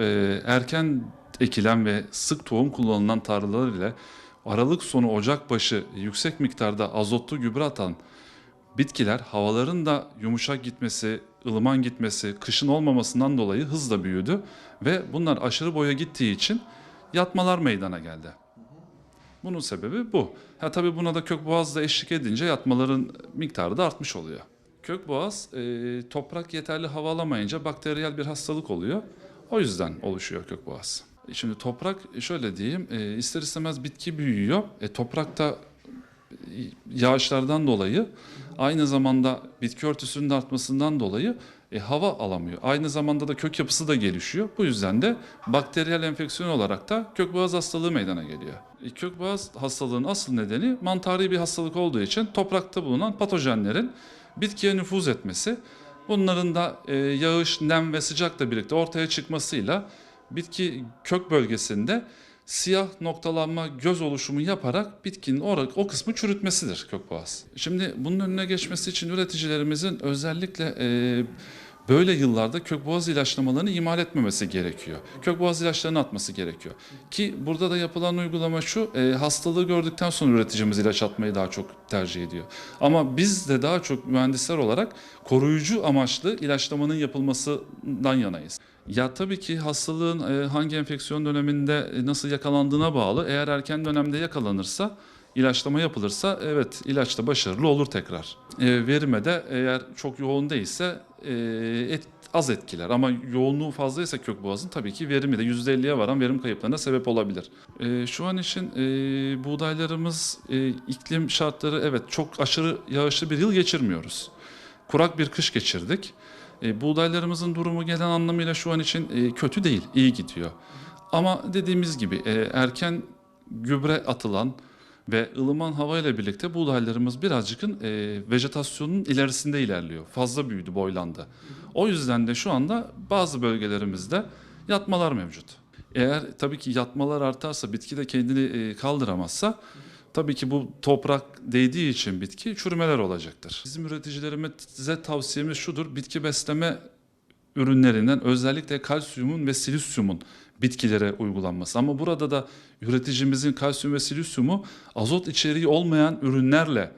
e, erken ekilen ve sık tohum kullanılan tarlalar ile Aralık sonu Ocak başı yüksek miktarda azotlu gübre atan bitkiler havaların da yumuşak gitmesi, ılıman gitmesi, kışın olmamasından dolayı hızla büyüdü ve bunlar aşırı boya gittiği için yatmalar meydana geldi. Bunun sebebi bu. Ha tabii buna da kökboğaz da eşlik edince yatmaların miktarı da artmış oluyor. Kökboğaz e, toprak yeterli hava alamayınca bakteriyel bir hastalık oluyor. O yüzden oluşuyor kökboğaz. Şimdi toprak şöyle diyeyim e, ister istemez bitki büyüyor. E, toprakta e, yağışlardan dolayı aynı zamanda bitki örtüsünün artmasından dolayı e, hava alamıyor. Aynı zamanda da kök yapısı da gelişiyor. Bu yüzden de bakteriyel enfeksiyon olarak da kökboğaz hastalığı meydana geliyor. E, kökboğaz hastalığının asıl nedeni mantari bir hastalık olduğu için toprakta bulunan patojenlerin bitkiye nüfuz etmesi. Bunların da e, yağış, nem ve sıcakla birlikte ortaya çıkmasıyla bitki kök bölgesinde siyah noktalanma göz oluşumu yaparak bitkinin o, o kısmı çürütmesidir kökboğaz. Şimdi bunun önüne geçmesi için üreticilerimizin özellikle e, böyle yıllarda kökboğaz ilaçlamalarını imal etmemesi gerekiyor. Kökboğaz ilaçlarını atması gerekiyor. Ki burada da yapılan uygulama şu, e, hastalığı gördükten sonra üreticimiz ilaç atmayı daha çok tercih ediyor. Ama biz de daha çok mühendisler olarak koruyucu amaçlı ilaçlamanın yapılmasından yanayız. Ya tabii ki hastalığın e, hangi enfeksiyon döneminde e, nasıl yakalandığına bağlı. Eğer erken dönemde yakalanırsa, ilaçlama yapılırsa evet ilaçta başarılı olur tekrar. E, verime de eğer çok yoğun değilse e, et, az etkiler ama yoğunluğu fazlaysa kökboğazın tabii ki verimi de %50'ye varan verim kayıplarına sebep olabilir. E, şu an için e, buğdaylarımız e, iklim şartları evet çok aşırı yağışlı bir yıl geçirmiyoruz. Kurak bir kış geçirdik. E, buğdaylarımızın durumu gelen anlamıyla şu an için e, kötü değil, iyi gidiyor. Ama dediğimiz gibi e, erken gübre atılan ve ılıman hava ile birlikte buğdaylarımız birazcıkın e, vejetasyonun ilerisinde ilerliyor. Fazla büyüdü, boylandı. O yüzden de şu anda bazı bölgelerimizde yatmalar mevcut. Eğer tabii ki yatmalar artarsa, bitki de kendini e, kaldıramazsa tabii ki bu toprak değdiği için bitki çürümeler olacaktır. Bizim üreticilerimize tavsiyemiz şudur. Bitki besleme ürünlerinden özellikle kalsiyumun ve silisyumun bitkilere uygulanması. Ama burada da üreticimizin kalsiyum ve silisyumu azot içeriği olmayan ürünlerle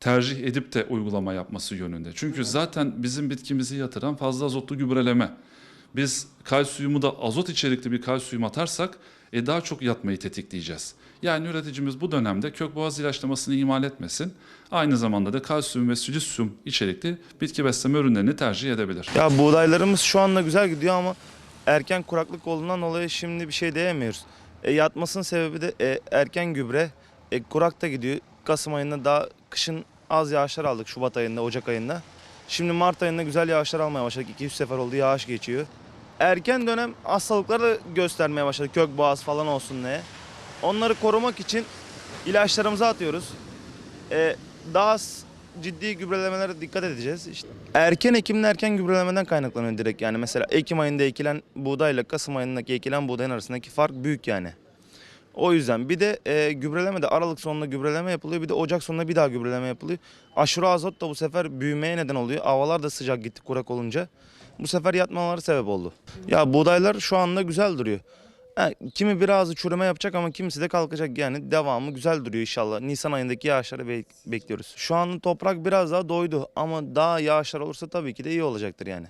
tercih edip de uygulama yapması yönünde. Çünkü zaten bizim bitkimizi yatıran fazla azotlu gübreleme. Biz kalsiyumu da azot içerikli bir kalsiyum atarsak e, daha çok yatmayı tetikleyeceğiz. Yani üreticimiz bu dönemde kökboğaz ilaçlamasını imal etmesin. Aynı zamanda da kalsiyum ve silisyum içerikli bitki besleme ürünlerini tercih edebilir. Ya buğdaylarımız şu anda güzel gidiyor ama erken kuraklık olduğundan dolayı şimdi bir şey diyemiyoruz. E, yatmasının sebebi de e, erken gübre. E, kurak da gidiyor. Kasım ayında daha kışın az yağışlar aldık Şubat ayında, Ocak ayında. Şimdi Mart ayında güzel yağışlar almaya başladık. 2-3 sefer oldu yağış geçiyor. Erken dönem hastalıkları da göstermeye başladı. Kök boğaz falan olsun diye. Onları korumak için ilaçlarımızı atıyoruz. E, daha ciddi gübrelemelere dikkat edeceğiz. İşte erken ekimle erken gübrelemeden kaynaklanıyor direkt yani. Mesela Ekim ayında ekilen buğdayla Kasım ayındaki ekilen buğdayın arasındaki fark büyük yani. O yüzden bir de e, gübreleme de Aralık sonunda gübreleme yapılıyor. Bir de Ocak sonunda bir daha gübreleme yapılıyor. Aşırı azot da bu sefer büyümeye neden oluyor. Havalar da sıcak gitti kurak olunca. Bu sefer yatmaları sebep oldu. Ya buğdaylar şu anda güzel duruyor. Ha, kimi birazı çürüme yapacak ama kimisi de kalkacak yani devamı güzel duruyor inşallah. Nisan ayındaki yağışları bek- bekliyoruz. Şu an toprak biraz daha doydu ama daha yağışlar olursa tabii ki de iyi olacaktır yani.